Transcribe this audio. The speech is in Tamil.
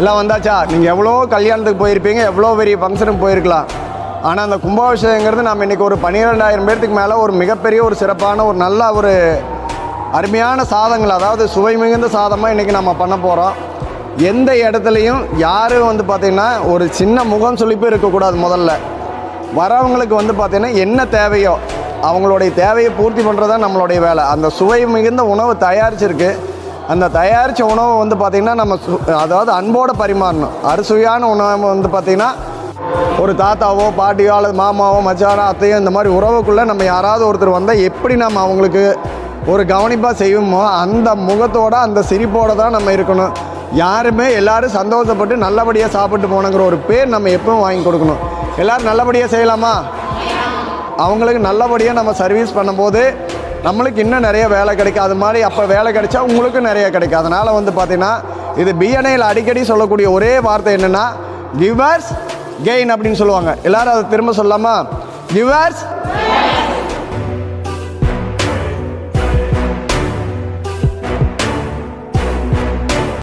எல்லாம் வந்தாச்சா? நீங்கள் எவ்வளோ கல்யாணத்துக்கு போயிருப்பீங்க எவ்வளோ பெரிய ஃபங்க்ஷனுக்கு போயிருக்கலாம். ஆனால் அந்த கும்பாபிஷேகங்கிறது நம்ம இன்றைக்கி ஒரு பன்னிரெண்டாயிரம் பேர்த்துக்கு மேலே ஒரு மிகப்பெரிய ஒரு சிறப்பான ஒரு நல்ல ஒரு அருமையான சாதங்கள் அதாவது சுவை மிகுந்த சாதமாக இன்றைக்கி நம்ம பண்ண போகிறோம் எந்த இடத்துலையும் யாரும் வந்து பார்த்திங்கன்னா ஒரு சின்ன முகம் சுளிப்பு இருக்கக்கூடாது முதல்ல. வரவங்களுக்கு வந்து பார்த்திங்கன்னா என்ன தேவையோ அவங்களுடைய தேவையை பூர்த்தி பண்ணுறது தான் நம்மளுடைய வேலை. அந்த சுவை மிகுந்த உணவு தயாரிச்சிருக்கு. அந்த தயாரித்த உணவை வந்து பார்த்திங்கன்னா நம்ம சு- அதாவது அன்போடு பரிமாறணும். அறுசுவையான உணவு வந்து பார்த்திங்கன்னா ஒரு தாத்தாவோ பாட்டியோ அல்லது மாமாவோ மச்சானோ அத்தையோ இந்த மாதிரி உறவுக்குள்ளே நம்ம யாராவது ஒருத்தர் வந்தால் எப்படி நம்ம அவங்களுக்கு ஒரு கவனிப்பாக செய்வோமோ அந்த முகத்தோட அந்த சிரிப்போடு தான் நம்ம இருக்கணும். யாருமே எல்லோரும் சந்தோஷப்பட்டு நல்லபடியாக சாப்பிட்டு போனங்கிற ஒரு பேர் நம்ம எப்பவும் வாங்கி கொடுக்கணும். எல்லாரும் நல்லபடியாக செய்யலாமா? அவங்களுக்கு நல்லபடியாக நம்ம சர்வீஸ் பண்ணும்போது நம்மளுக்கு இன்னும் நிறைய வேலை கிடைக்கும். அது மாதிரி அப்போ வேலை கிடைச்சா உங்களுக்கும் நிறைய கிடைக்கும். அதனால் வந்து பார்த்தீங்கன்னா இது பிஎன்ஐயில் அடிக்கடி சொல்லக்கூடிய ஒரே வார்த்தை என்னென்னா கிவர்ஸ் கெயின் அப்படின்னு சொல்லுவாங்க. எல்லாரும் அதை திரும்ப சொல்லாமா? கிவர்ஸ்